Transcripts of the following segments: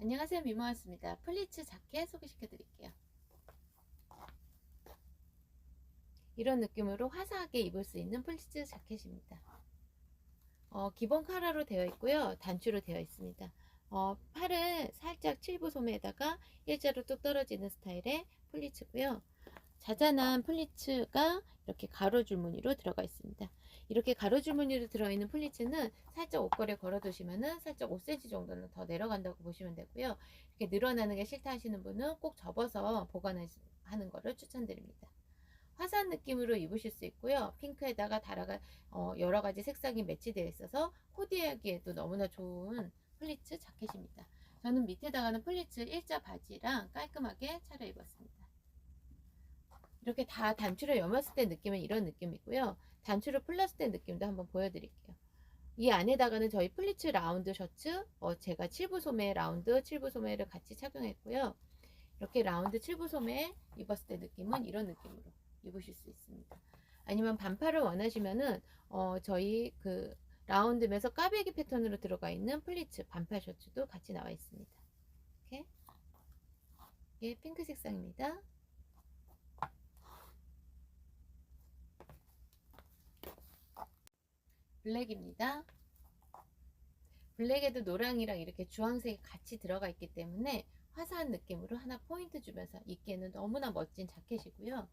안녕하세요 미모였습니다. 플리츠 자켓 소개시켜 드릴게요. 이런 느낌으로 화사하게 입을 수 있는 플리츠 자켓입니다. 어, 기본 카라로 되어 있고요. 단추로 되어 있습니다. 어, 팔은 살짝 칠부 소매에다가 일자로 뚝 떨어지는 스타일의 플리츠고요. 자잘한 플리츠가 이렇게 가로 줄 무늬로 들어가 있습니다. 이렇게 가로줄 무늬로 들어있는 플리츠는 살짝 옷걸이에 걸어두시면은 살짝 5cm 정도는 더 내려간다고 보시면 되고요. 이렇게 늘어나는 게 싫다 하시는 분은 꼭 접어서 보관하는 거를 추천드립니다. 화사한 느낌으로 입으실 수 있고요. 핑크에다가 다라가 어, 여러 가지 색상이 매치되어 있어서 코디하기에도 너무나 좋은 플리츠 자켓입니다. 저는 밑에다가는 플리츠 일자 바지랑 깔끔하게 차려입었습니다. 이렇게 다 단추를 여몄을 때 느낌은 이런 느낌이고요. 단추를 풀렀을 때 느낌도 한번 보여드릴게요. 이 안에다가는 저희 플리츠 라운드 셔츠, 어, 제가 칠부 소매 라운드, 칠부 소매를 같이 착용했고요. 이렇게 라운드 칠부 소매 입었을 때 느낌은 이런 느낌으로 입으실 수 있습니다. 아니면 반팔을 원하시면은 어, 저희 그 라운드면서 까베기 패턴으로 들어가 있는 플리츠 반팔 셔츠도 같이 나와 있습니다. 이렇게 이게 핑크 색상입니다. 블랙입니다. 블랙에도 노랑이랑 이렇게 주황색이 같이 들어가 있기 때문에 화사한 느낌으로 하나 포인트 주면서 입기에는 너무나 멋진 자켓이고요.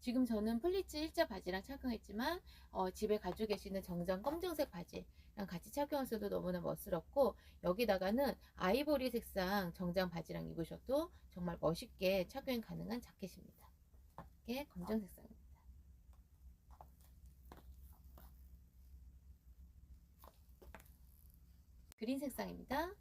지금 저는 플리츠 일자 바지랑 착용했지만 어, 집에 가지고 계시는 정장 검정색 바지랑 같이 착용하셔도 너무나 멋스럽고 여기다가는 아이보리 색상 정장 바지랑 입으셔도 정말 멋있게 착용 가능한 자켓입니다. 이게 검정 색상입니다. 그린 색상입니다.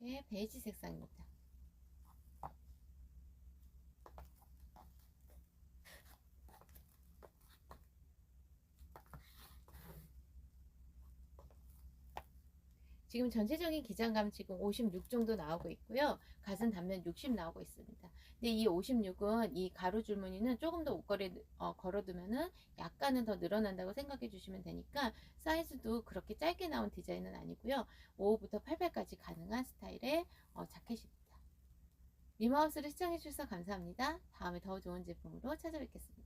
이게 베이지 색상입니다. 지금 전체적인 기장감 지금 56 정도 나오고 있고요. 가슴 단면 60 나오고 있습니다. 근데 이 56은 이 가로 줄무늬는 조금 더 옷걸이 어, 걸어두면은 약간은 더 늘어난다고 생각해 주시면 되니까 사이즈도 그렇게 짧게 나온 디자인은 아니고요. 5호부터 88까지 가능한 스타일의 어, 자켓입니다. 미마우스를 시청해 주셔서 감사합니다. 다음에 더 좋은 제품으로 찾아뵙겠습니다.